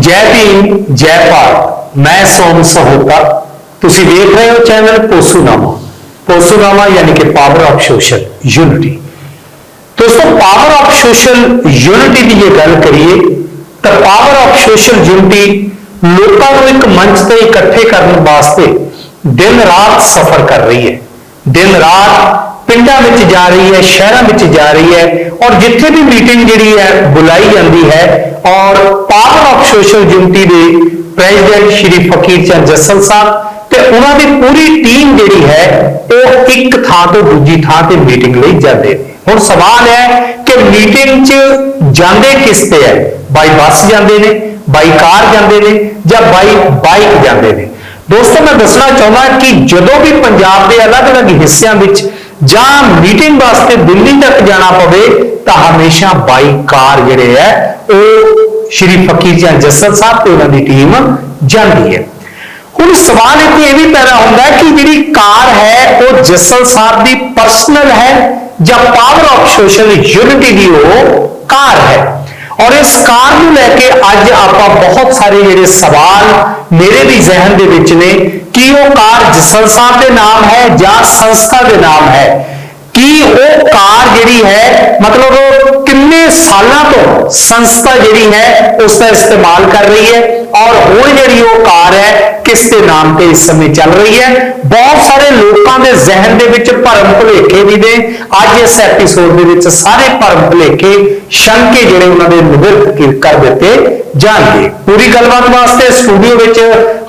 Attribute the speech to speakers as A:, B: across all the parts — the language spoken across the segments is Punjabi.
A: ਜੈ ਭੀਮ, ਜੈ ਭਾਰਤ, ਮੈਂ ਸੋਮ ਸਹੋਤਾ। ਤੁਸੀਂ ਦੇਖ ਰਹੇ ਹੋ ਚੈਨਲ ਪੋਸੂਨਾਮਾ। ਪੋਸੂਨਾਮਾ ਯਾਨੀ ਕਿ ਪਾਵਰ ਆਫ ਸੋਸ਼ਲ ਯੂਨਿਟੀ ਦੋਸਤੋ ਪਾਵਰ ਆਫ ਸੋਸ਼ਲ ਯੂਨਿਟੀ ਦੀ ਜੇ ਗੱਲ ਕਰੀਏ, ਤਾਂ ਪਾਵਰ ਆਫ ਸੋਸ਼ਲ ਯੂਨਿਟੀ ਲੋਕਾਂ ਨੂੰ ਇੱਕ ਮੰਚ ਤੇ ਇਕੱਠੇ ਕਰਨ ਵਾਸਤੇ ਦਿਨ ਰਾਤ ਸਫ਼ਰ ਕਰ ਰਹੀ ਹੈ। ਦਿਨ ਰਾਤ ਪਿੰਡਾਂ ਵਿੱਚ ਜਾ ਰਹੀ ਹੈ, ਸ਼ਹਿਰਾਂ ਵਿੱਚ ਜਾ ਰਹੀ ਹੈ ਔਰ ਜਿੱਥੇ ਵੀ ਮੀਟਿੰਗ ਜਿਹੜੀ ਹੈ, ਬੁਲਾਈ ਜਾਂਦੀ ਹੈ ਔਰ ਪਾਵਰ ਆਫ ਸੋਸ਼ਲ ਯੂਨਿਟੀ ਦੇ ਪ੍ਰੈਜ਼ੀਡੈਂਟ ਸ਼੍ਰੀ ਫਕੀਰ ਚੰਦ ਜੱਸਲ ਸਾਹਿਬ ਤੇ ਉਹਨਾਂ ਦੀ ਪੂਰੀ ਟੀਮ ਜਿਹੜੀ ਹੈ, ਉਹ ਇੱਕ ਥਾਂ ਤੋਂ ਦੂਜੀ ਥਾਂ ਤੇ ਮੀਟਿੰਗ ਲਈ ਜਾਂਦੇ ਨੇ। ਹੁਣ ਸਵਾਲ ਹੈ ਕਿ ਮੀਟਿੰਗ 'ਚ ਜਾਂਦੇ ਕਿਸ ਤੇ ਹੈ? ਬਾਈ ਬੱਸ ਜਾਂਦੇ ਨੇ, ਬਾਈ ਕਾਰ ਜਾਂਦੇ ਨੇ ਜਾਂ ਬਾਈ ਬਾਈਕ ਜਾਂਦੇ ਨੇ? ਦੋਸਤੋ, ਮੈਂ ਦੱਸਣਾ ਚਾਹੁੰਦਾ ਕਿ ਜਦੋਂ ਵੀ ਪੰਜਾਬ ਦੇ ਅਲੱਗ-ਅਲੱਗ ਹਿੱਸਿਆਂ ਵਿੱਚ ਜਾਂ ਮੀਟਿੰਗ ਵਾਸਤੇ ਦਿੱਲੀ ਤੱਕ ਜਾਣਾ ਪਵੇ, ਤਾਂ ਹਮੇਸ਼ਾ ਬਾਈ ਕਾਰ ਜਿਹੜੇ ਹੈ ਉਹ ਸ਼੍ਰੀ ਫਕੀਰ ਚੰਦ ਜੱਸਲ ਸਾਹਿਬ ਤੇ ਉਹਨਾਂ ਦੀ ਟੀਮ ਜਾਂਦੀ ਹੈ। ਹੁਣ ਸਵਾਲ ਇੱਥੇ ਇਹ ਵੀ ਪੈਦਾ ਹੁੰਦਾ ਕਿ ਜਿਹੜੀ ਕਾਰ ਹੈ, ਉਹ ਜੱਸਲ ਸਾਹਿਬ ਦੀ ਪਰਸਨਲ ਹੈ ਜਾਂ ਪਾਵਰ ਆਫ ਸੋਸ਼ਲ ਯੂਨਿਟੀ ਦੀ ਉਹ ਕਾਰ ਹੈ? ਔਰ ਇਸ ਕਾਰ ਨੂੰ ਲੈ ਕੇ ਅੱਜ ਆਪਾਂ ਬਹੁਤ ਸਾਰੇ ਜਿਹੜੇ ਸਵਾਲ ਮੇਰੇ ਵੀ ਜ਼ਿਹਨ ਦੇ ਵਿੱਚ ਨੇ, ਕਿ ਉਹ ਕਾਰ ਜਸਲ ਸਾਹਿਬ ਦੇ ਨਾਮ ਹੈ ਜਾਂ ਸੰਸਥਾ ਦੇ ਨਾਮ ਹੈ? ਕੀ ਉਹ ਕਾਰ ਜਿਹੜੀ ਹੈ, ਮਤਲਬ ਕਿੰਨੇ ਸਾਲਾਂ ਤੋਂ ਸੰਸਥਾ ਜਿਹੜੀ ਹੈ ਉਸ ਦਾ ਇਸਤੇਮਾਲ ਕਰ ਰਹੀ ਹੈ ਔਰ ਹੁਣ ਜਿਹੜੀ ਉਹ ਕਾਰ ਹੈ, ਕਿਸ ਦੇ ਨਾਮ ਤੇ ਇਸ ਸਮੇਂ ਚੱਲ ਰਹੀ ਹੈ? ਬਹੁਤ ਸਾਰੇ ਲੋਕਾਂ ਦੇ ਜ਼ਿਹਨ ਦੇ ਵਿੱਚ ਭਰਮ ਭੁਲੇਖੇ ਵੀ ਨੇ। ਅੱਜ ਇਸ ਐਪੀਸੋਡ ਦੇ ਵਿੱਚ ਸਾਰੇ ਭਰਮ ਭੁਲੇਖੇ, ਸ਼ੰਕੇ ਜਿਹੜੇ ਉਹਨਾਂ ਦੇ ਨਿਵਰਤ ਕਰ ਦਿੱਤੇ ਜਾਣਗੇ। ਪੂਰੀ ਗੱਲਬਾਤ ਵਾਸਤੇ ਸਟੂਡੀਓ ਵਿੱਚ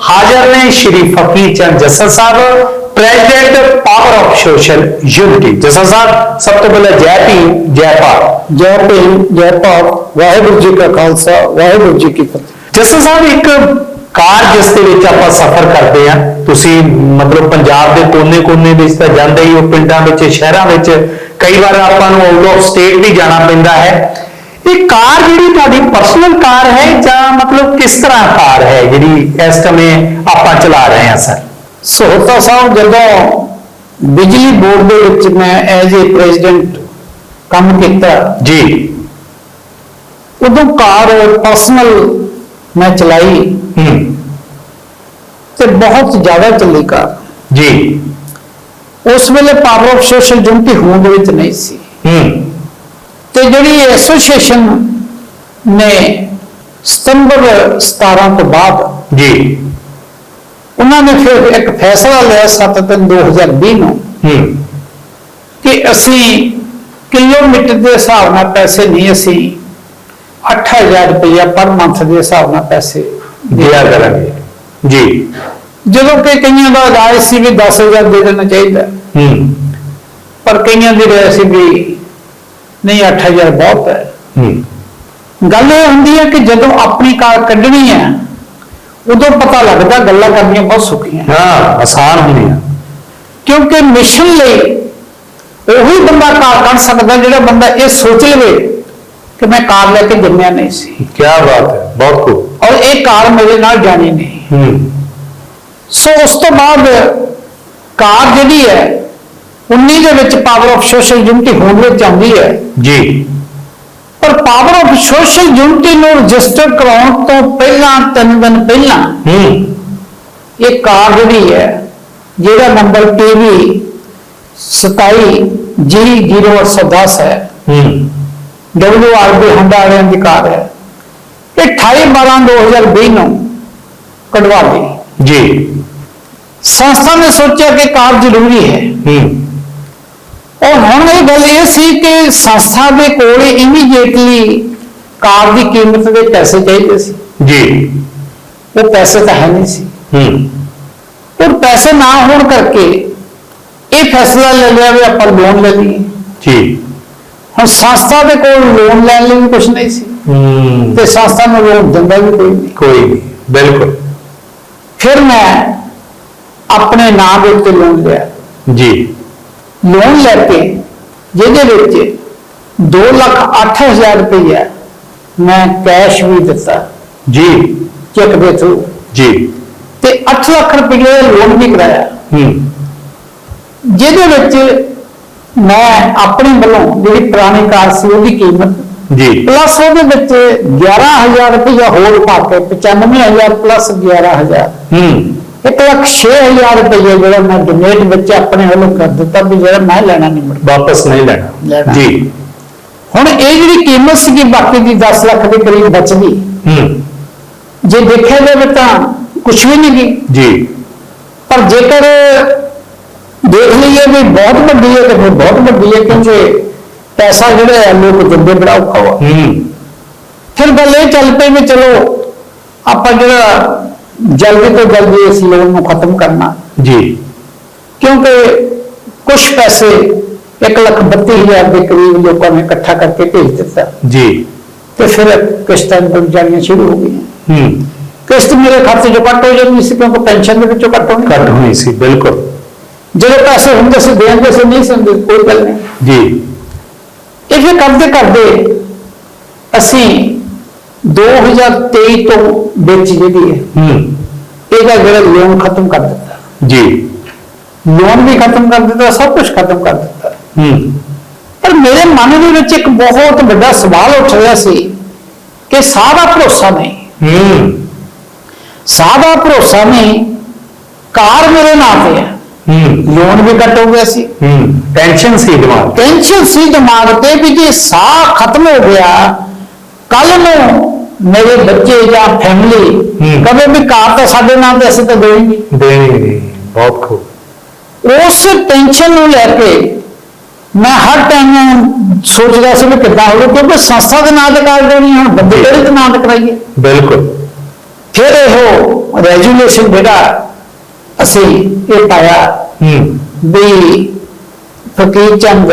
A: ਹਾਜ਼ਰ ਨੇ Shri Fakir Chand Jassal Sahib. President power of social unity Jassal Sahib ਸਭ ਤੋਂ ਪਹਿਲਾਂ ਜੈ ਭੀਮ ਜੈ ਭਾਰਤ
B: ਜੈ ਭੀਮ ਜੈ ਭਾਰਤ ਵਾਹਿਗੁਰੂ ਜੀ ਕਾ ਖਾਲਸਾ ਵਾਹਿਗੁਰੂ ਜੀ ਕੀ ਫਤਿਹ
A: ਜੱਸਲ ਸਾਹਿਬ ਇੱਕ ਕਾਰ ਜਿਸ ਦੇ ਵਿੱਚ ਆਪਾਂ ਸਫ਼ਰ ਕਰਦੇ ਆ ਤੁਸੀਂ ਮਤਲਬ ਪੰਜਾਬ ਦੇ ਕੋਨੇ-ਕੋਨੇ ਵਿੱਚ ਤਾਂ ਜਾਂਦੇ ਹੀ ਹੋ ਪਿੰਡਾਂ ਵਿੱਚ ਸ਼ਹਿਰਾਂ ਵਿੱਚ ਕਈ ਵਾਰ ਆਪਾਂ ਨੂੰ ਆਊਟ ਆਫ ਸਟੇਟ ਵੀ ਜਾਣਾ ਪੈਂਦਾ ਹੈ ਇਹ ਕਾਰ ਜਿਹੜੀ ਤੁਹਾਡੀ ਪਰਸਨਲ ਕਾਰ ਹੈ ਜਾਂ ਮਤਲਬ ਕਿਸ ਤਰ੍ਹਾਂ ਕਾਰ ਹੈ ਜਿਹੜੀ ਇਸ ਸਮੇਂ ਆਪਾਂ ਚਲਾ ਰਹੇ ਹਾਂ ਸਰ
B: ਸਹੋਤਾ ਸਾਹਿਬ ਜਦੋਂ ਬਿਜਲੀ ਬੋਰਡ ਦੇ ਵਿੱਚ ਮੈਂ ਐਜ਼ ਏ ਪ੍ਰੈਜ਼ੀਡੈਂਟ ਕੰਮ ਕੀਤਾ
A: ਜੀ।
B: ਉਦੋਂ ਕਾਰ ਪਰਸਨਲ ਮੈਂ ਚਲਾਈ।
A: ਹੂੰ।
B: ਤੇ ਬਹੁਤ ਜ਼ਿਆਦਾ ਚੱਲੀ ਕਾਰ।
A: ਜੀ।
B: ਉਸ ਵੇਲੇ ਪਾਵਰ ਆਫ ਸੋਸ਼ਲ ਯੂਨਿਟੀ ਹੋਂਦ ਵਿੱਚ ਨਹੀਂ ਸੀ।
A: ਹੂੰ।
B: ਤੇ ਜਿਹੜੀ ਐਸੋਸੀਏਸ਼ਨ ਨੇ ਸਤੰਬਰ 17 ਤੋਂ ਬਾਅਦ
A: ਜੀ।
B: ਉਹਨਾਂ ਨੇ ਫਿਰ ਇੱਕ ਫੈਸਲਾ ਲਿਆ 7 ਤਿੰਨ 2020 ਨੂੰ ਕਿ ਅਸੀਂ ਕਿਲੋਮੀਟਰ ਦੇ ਹਿਸਾਬ ਨਾਲ ਪੈਸੇ ਨਹੀਂ ਅਸੀਂ 8000 ਰੁਪਇਆ ਪਰ ਮੰਥ ਦੇ ਹਿਸਾਬ ਨਾਲ ਪੈਸੇ
A: ਦਿਆ ਕਰਾਂਗੇ। ਜੀ।
B: ਜਦੋਂ ਕਿ ਕਈਆਂ ਦਾ ਰਾਏ ਸੀ ਵੀ 10000 ਦੇ ਦੇਣਾ ਚਾਹੀਦਾ।
A: ਹੂੰ।
B: ਪਰ ਕਈਆਂ ਦੀ ਰਾਏ ਸੀ ਵੀ ਨਹੀਂ 8000 ਬਹੁਤ ਹੈ।
A: ਹੂੰ।
B: ਗੱਲ ਇਹ ਹੁੰਦੀ ਹੈ ਕਿ ਜਦੋਂ ਆਪਣੀ ਕਾਰ ਕੱਢਣੀ ਹੈ ਉਦੋਂ ਪਤਾ ਲੱਗਦਾ ਗੱਲਾਂ ਕਰਨੀਆਂ ਬਹੁਤ ਸੁੱਕੀਆਂ
A: ਹਾਂ ਆਸਾਨ ਹੁੰਦੀ ਆ
B: ਕਿਉਂਕਿ ਮਿਸ਼ਨ ਲਈ ਉਹੀ ਬੰਦਾ ਕਾਰ ਕੱਢ ਸਕਦਾ ਜਿਹੜਾ ਬੰਦਾ ਇਹ ਸੋਚ ਲਵੇ ਕਿ ਮੈਂ ਕਾਰ ਲੈ ਕੇ ਜੰਮਿਆ ਨਹੀਂ ਸੀ।
A: ਕੀ ਬਾਤ ਹੈ ਬਹੁਤ ਖੂਬ।
B: ਔਰ ਇਹ ਕਾਰ ਮੇਰੇ ਨਾਲ ਜਾਣੀ ਨਹੀਂ।
A: ਹੂੰ।
B: ਸੋ ਉਸ ਤੋਂ ਬਾਅਦ ਕਾਰ ਜਿਹੜੀ ਹੈ 19 ਦੇ ਵਿੱਚ ਪਾਵਰ ਆਫ ਸੋਸ਼ਲ ਯੂਨਿਟੀ ਹੋਂਦ ਵਿੱਚ ਆਉਂਦੀ ਹੈ।
A: ਜੀ।
B: ਪਰ ਪਾਵਰ ਆਫ ਸੋਸ਼ਲ ਯੂਨਿਟੀ ਨੂੰ ਰਜਿਸਟਰ ਕਰਾਉਣ ਤੋਂ ਪਹਿਲਾਂ ਤਿੰਨ ਦਿਨ ਪਹਿਲਾਂ
A: ਹੂੰ।
B: ਇਹ ਕਾਰ ਜਿਹੜੀ ਹੈ ਜਿਹਦਾ ਨੰਬਰ ਟੀਵੀ 27G0810 ਹੈ।
A: ਹੂੰ।
B: WRB ਹੰਡਾ ਵਾਲਿਆਂ ਦੀ ਕਾਰ ਹੈ। ਇਹ 28 12 2020 ਨੂੰ ਕਢਵਾ ਲਈ।
A: ਜੀ।
B: ਸੰਸਥਾ ਨੇ ਸੋਚਿਆ ਕਿ ਕਾਰ ਜ਼ਰੂਰੀ ਹੈ।
A: ਹੂੰ।
B: ਔਰ ਹੁਣ ਇਹ ਗੱਲ ਇਹ ਸੀ ਕਿ ਸੰਸਥਾ ਦੇ ਕੋਲ ਇਮੀਡੀਏਟਲੀ ਕਾਰ ਦੀ ਕੀਮਤ ਦੇ ਪੈਸੇ ਚਾਹੀਦੇ ਸੀ।
A: ਜੀ।
B: ਉਹ ਪੈਸੇ ਤਾਂ ਹੈ ਨਹੀਂ ਸੀ।
A: ਹੂੰ।
B: ਔਰ ਪੈਸੇ ਨਾ ਹੋਣ ਕਰਕੇ ਇਹ ਫੈਸਲਾ ਲੈ ਲਿਆ ਵੀ ਆਪਾਂ ਲੋਨ ਲੈ ਲਈਏ।
A: ਜੀ।
B: ਹੁਣ ਸੰਸਥਾ ਦੇ ਕੋਲ ਲੋਨ ਲੈਣ ਲਈ ਵੀ ਕੁਝ ਨਹੀਂ ਸੀ।
A: ਹੂੰ।
B: ਤੇ ਸੰਸਥਾ ਨੂੰ ਲੋਨ ਦਿੰਦਾ ਵੀ ਕੋਈ ਨਹੀਂ।
A: ਕੋਈ ਨਹੀਂ। ਬਿਲਕੁਲ।
B: ਫਿਰ ਮੈਂ ਆਪਣੇ ਨਾਮ ਦੇ ਉੱਤੇ ਲੋਨ ਲਿਆ।
A: ਜੀ।
B: ਲੋਨ ਲੈ ਕੇ ਜਿਹਦੇ ਵਿੱਚ 2 ਲੱਖ 8000 ਰੁਪਇਆ ਮੈਂ ਕੈਸ਼ ਵੀ ਦਿੱਤਾ।
A: ਜੀ।
B: ਚੈੱਕ ਦੇ ਥਰੂ
A: ਜੀ।
B: ਤੇ 8 ਲੱਖ ਰੁਪਏ ਲੋਨ ਵੀ ਕਰਾਇਆ।
A: ਹੂੰ।
B: ਜਿਹਦੇ ਵਿੱਚ ਮੈਂ ਆਪਣੇ ਵੱਲੋਂ ਜਿਹੜੀ ਪੁਰਾਣੀ ਕਾਰ ਸੀ ਉਹਦੀ ਕੀਮਤ
A: ਜੀ।
B: ਪਲੱਸ ਉਹਦੇ ਵਿੱਚ 11000 ਰੁਪਇਆ ਹੋਰ ਪਾ ਕੇ 95000 ਪਲੱਸ 11000
A: ਹੂੰ।
B: ਇੱਕ ਲੱਖ 6000 ਰੁਪਇਆ ਜਿਹੜਾ ਮੈਂ ਡੋਨੇਟ ਵਿੱਚ ਆਪਣੇ ਵੱਲੋਂ ਕਰ ਦਿੱਤਾ ਵੀ ਜਿਹੜਾ ਮੈਂ ਲੈਣਾ ਨਹੀਂ ਮੁੜ
A: ਵਾਪਸ ਨਹੀਂ ਲੈਣਾ। ਜੀ।
B: ਹੁਣ ਇਹ ਜਿਹੜੀ ਕੀਮਤ ਸੀਗੀ ਬਾਕੀ ਦੀ 10 ਲੱਖ ਦੇ ਕਰੀਬ ਬਚਦੀ
A: ਹੂੰ।
B: ਜੇ ਦੇਖਿਆ ਜਾਵੇ ਤਾਂ ਕੁਝ ਵੀ ਨਹੀਂ ਗੀ।
A: ਜੀ।
B: ਪਰ ਜੇਕਰ ਦੇਖ ਲਈਏ ਵੀ ਬਹੁਤ ਵੱਡੀ ਹੈ ਤਾਂ ਫਿਰ ਬਹੁਤ ਵੱਡੀ ਹੈ ਕਿਉਂਕਿ ਪੈਸਾ ਜਿਹੜਾ ਹੈ ਲੋਕ ਦਿੰਦੇ ਬੜਾ ਔਖਾ
A: ਹੂੰ।
B: ਫਿਰ ਗੱਲ ਇਹ ਚੱਲ ਪਈ ਵੀ ਚਲੋ ਆਪਾਂ ਜਿਹੜਾ ਜਲਦੀ ਤੋਂ ਜਲਦੀ ਇਸ ਲੋਨ ਨੂੰ ਖਤਮ ਕਰਨਾ।
A: ਜੀ।
B: ਕਿਉਂਕਿ ਕੁਝ ਪੈਸੇ 132000 ਦੇ ਕਰੀਬ ਲੋਕਾਂ ਨੇ ਇਕੱਠਾ ਕਰਕੇ ਭੇਜ ਦਿੱਤਾ।
A: ਜੀ।
B: ਤੇ ਫਿਰ ਕਿਸ਼ਤਾਂ ਬਣ ਜਾਣੀਆਂ ਸ਼ੁਰੂ ਹੋ ਗਈਆਂ।
A: ਹੂੰ।
B: ਕਿਸ਼ਤ ਮੇਰੇ ਖਾਤੇ 'ਚੋਂ ਕੱਟ ਹੋ ਜਾਂਦੀ ਸੀ ਕਿਉਂਕਿ ਪੈਨਸ਼ਨ ਦੇ ਵਿੱਚੋਂ ਕੱਟ ਹੋਣੀ।
A: ਘੱਟ ਹੋਣੀ ਸੀ ਬਿਲਕੁਲ।
B: ਜਿਹੜੇ ਪੈਸੇ ਹੁੰਦੇ ਸੀ ਦੇਣਗੇ ਸੀ ਨਹੀਂ ਸੀ ਹੁੰਦੇ ਕੋਈ ਗੱਲ ਨਹੀਂ।
A: ਜੀ।
B: ਇਹ ਫਿਰ ਕਰਦੇ ਕਰਦੇ ਅਸੀਂ 2023 ਤੋਂ ਵਿੱਚ ਜਿਹੜੀ ਹੈ
A: ਹੂੰ।
B: ਇਹਦਾ ਜਿਹੜਾ ਲੋਨ ਖਤਮ ਕਰ ਦਿੱਤਾ।
A: ਜੀ।
B: ਲੋਨ ਵੀ ਖਤਮ ਕਰ ਦਿੱਤਾ ਸਭ ਕੁਝ ਖਤਮ ਕਰ ਦਿੱਤਾ।
A: ਹੂੰ।
B: ਪਰ ਮੇਰੇ ਮਨ ਦੇ ਵਿੱਚ ਇੱਕ ਬਹੁਤ ਵੱਡਾ ਸਵਾਲ ਉੱਠ ਰਿਹਾ ਸੀ ਕਿ ਸਾਦਾ ਭਰੋਸਾ ਨਹੀਂ।
A: ਹੂੰ।
B: ਸਾਦਾ ਭਰੋਸਾ ਨਹੀਂ ਕਾਰ ਮੇਰੇ ਨਾਂ ਤੇ ਹੈ।
A: ਹੂੰ।
B: ਲੋਨ ਵੀ ਕੱਟ ਹੋ ਗਿਆ ਸੀ।
A: ਹੂੰ। ਟੈਨਸ਼ਨ ਸੀ ਦਿਮਾਗ।
B: ਟੈਨਸ਼ਨ ਸੀ ਦਿਮਾਗ ਤੇ ਵੀ ਜੇ ਸਾਹ ਖਤਮ ਹੋ ਗਿਆ ਕੱਲ ਨੂੰ ਮੇਰੇ ਬੱਚੇ ਜਾਂ ਫੈਮਿਲੀ। ਕਦੇ ਵੀ ਕਾਰ ਤਾਂ ਸਾਡੇ ਨਾਂ ਤੇ ਅਸੀਂ ਤਾਂ ਦੇਣੀ।
A: ਦੇਣੀ ਬਹੁਤ ਖੂਬ।
B: ਉਸ ਟੈਨਸ਼ਨ ਨੂੰ ਲੈ ਕੇ ਮੈਂ ਹਰ ਟਾਈਮ ਸੋਚਦਾ ਸੀ ਵੀ ਕਿੱਦਾਂ ਹੋਵੇ ਕਿਉਂਕਿ ਸੰਸਥਾ ਦੇ ਨਾਂ ਤੇ ਕਾਰ ਦੇਣੀ ਹੁਣ ਬੰਦੇ ਕਿਹੜੇ ਦੇ ਨਾਂ ਤੇ ਕਰਾਈਏ?
A: ਬਿਲਕੁਲ।
B: ਫਿਰ ਇਹੋ ਰੈਜੂਲੇਸ਼ਨ ਜਿਹੜਾ ਅਸੀਂ ਇਹ ਪਾਇਆ
A: ਹੂੰ।
B: ਵੀ ਫਕੀਰ ਚੰਦ